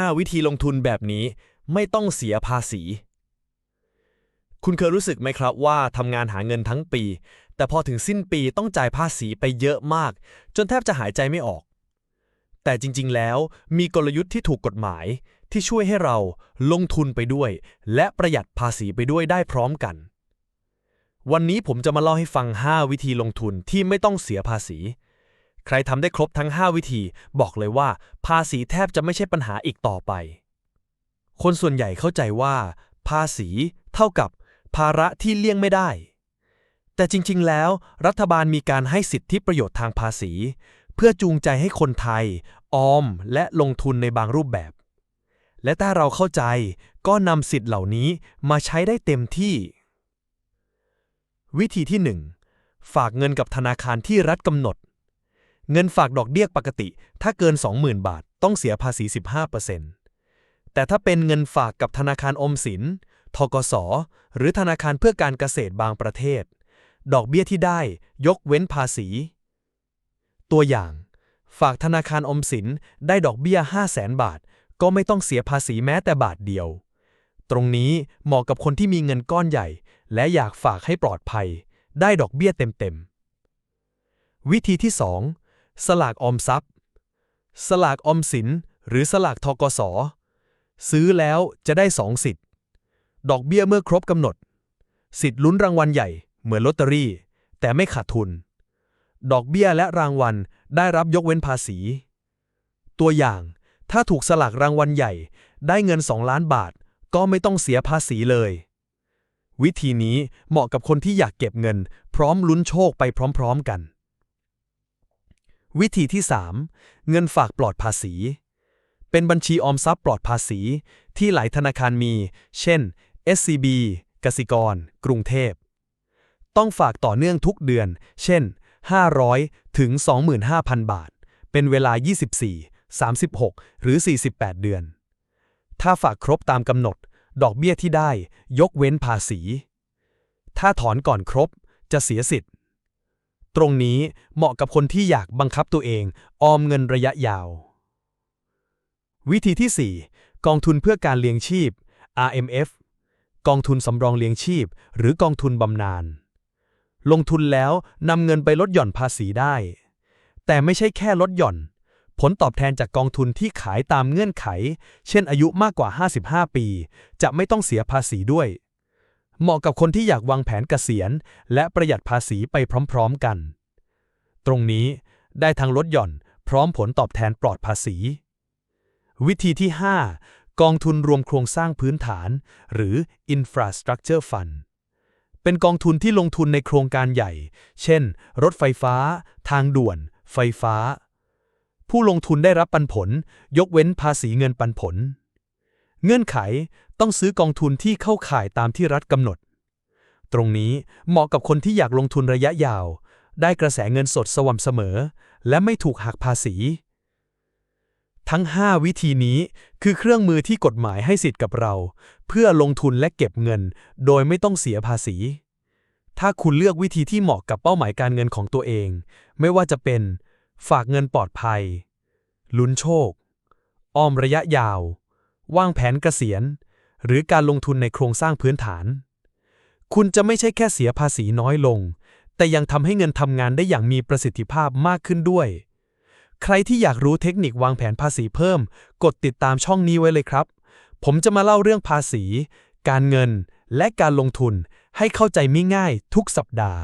5 วิธีลงทุนแบบนี้ไม่ต้องเสียภาษี คุณเคยรู้สึกไหมครับว่าทำงานหาเงินทั้งปี แต่พอถึงสิ้นปีต้องจ่ายภาษีไปเยอะมาก จนแทบจะหายใจไม่ออก แต่จริง ๆ แล้วมีกลยุทธ์ที่ถูกกฎหมาย ที่ช่วยให้เราลงทุนไปด้วย และประหยัดภาษีไปด้วยได้พร้อมกัน วันนี้ผมจะมาเล่าให้ฟัง 5 วิธีลงทุนที่ไม่ต้องเสียภาษี ใครทำได้ครบทั้ง 5 วิธี บอกเลยว่า ภาษีแทบจะไม่ใช่ปัญหาอีกต่อไป คนส่วนใหญ่เข้าใจว่า ภาษีเท่ากับ ภาระที่เลี่ยงไม่ได้ แต่จริงๆ แล้ว รัฐบาลมีการให้สิทธิประโยชน์ทางภาษี เพื่อจูงใจให้คนไทย ออมและลงทุนในบางรูปแบบ และถ้าเราเข้าใจก็นำสิทธิ์เหล่านี้มาใช้ได้เต็มที่ วิธีที่ 1 ฝากเงินกับธนาคารที่รัฐกำหนด เงินฝากดอกเบี้ยปกติ ถ้าเกิน 20,000 บาท ต้องเสียภาษี 15%แต่ถ้าเป็นเงินฝากกับธนาคารอมสิน ทกส หรือธนาคารเพื่อการเกษตรบางประเทศ ดอกเบี้ยที่ได้ยกเว้นภาษี ตัวอย่าง ฝากธนาคารอมสินได้ดอกเบี้ย 500,000 บาท ก็ไม่ต้องเสียภาษีแม้แต่บาทเดียว ตรงนี้เหมาะกับคนที่มีเงินก้อนใหญ่ และอยากฝากให้ปลอดภัย ได้ดอกเบี้ยเต็มๆ วิธีที่ 2 สลากออมทรัพย์ สลากออมสิน หรือสลากทกส ซื้อแล้วจะได้2สิทธิ์ ดอกเบี้ยเมื่อครบกำหนด สิทธิ์ลุ้นรางวัลใหญ่เหมือนลอตเตอรี่ แต่ไม่ขาดทุน ดอกเบี้ยและรางวัลได้รับยกเว้นภาษี ตัวอย่างถ้าถูกสลากรางวัลใหญ่ได้เงิน 2 ล้านบาท ก็ไม่ต้องเสียภาษีเลย วิธีนี้เหมาะกับคนที่อยากเก็บเงิน พร้อมลุ้นโชคไปพร้อม ๆกัน วิธีที่ 3 เงินฝากปลอดภาษี เป็นบัญชีออมทรัพย์ปลอดภาษี ที่หลายธนาคารมี เช่น SCB กสิกร กรุงเทพ ต้องฝากต่อเนื่องทุกเดือน เช่น 500 ถึง 25,000 บาท เป็นเวลา 24 36 หรือ 48 เดือน ถ้าฝากครบตามกำหนด ดอกเบี้ยที่ได้ ยกเว้นภาษี ถ้าถอนก่อนครบ จะเสียสิทธิ์ ตรงนี้เหมาะกับคนที่อยากบังคับตัวเอง ออมเงินระยะยาว วิธีที่ 4 กองทุนเพื่อการเลี้ยงชีพ RMF กองทุนสำรองเลี้ยงชีพ หรือกองทุนบำนาญลงทุนแล้วนำเงินไปลดหย่อนภาษีได้ แต่ไม่ใช่แค่ลดหย่อน ผลตอบแทนจากกองทุนที่ขายตามเงื่อนไข เช่นอายุมากกว่า 55 ปี จะไม่ต้องเสียภาษีด้วย เหมาะกับคนที่อยากวางแผนเกษียณ และประหยัดภาษีไปพร้อมๆกัน ตรงนี้ได้ทั้งลดหย่อนพร้อมผลตอบแทนปลอดภาษี วิธีที่ 5 กองทุนรวมโครงสร้างพื้นฐาน หรือ Infrastructure Fund เป็นกองทุนที่ลงทุนในโครงการใหญ่ เช่น รถไฟฟ้า ทางด่วน ไฟฟ้า ผู้ลงทุนได้รับปันผล ยกเว้นภาษีเงินปันผล เงื่อนไข ต้องซื้อกองทุนที่เข้าข่ายตามที่รัฐกำหนด ตรงนี้เหมาะกับคนที่อยากลงทุนระยะยาว ได้กระแสเงินสดสม่ำเสมอ และไม่ถูกหักภาษี ทั้ง 5 วิธีนี้คือเครื่องมือที่กฎหมายให้สิทธิ์กับเรา เพื่อลงทุนและเก็บเงิน โดยไม่ต้องเสียภาษี ถ้าคุณเลือกวิธีที่เหมาะกับเป้าหมายการเงินของตัวเอง ไม่ว่าจะเป็น ฝากเงินปลอดภัย ลุ้นโชค ออมระยะยาว วางแผนเกษียณ หรือการลงทุนในโครงสร้างพื้นฐาน คุณจะไม่ใช่แค่เสียภาษีน้อยลง แต่ยังทำให้เงินทำงานได้อย่างมีประสิทธิภาพมากขึ้นด้วย ใครที่อยากรู้เทคนิควางแผนภาษีเพิ่ม กดติดตามช่องนี้ไว้เลยครับ ผมจะมาเล่าเรื่องภาษี การเงิน และการลงทุนให้เข้าใจไม่ง่ายทุกสัปดาห์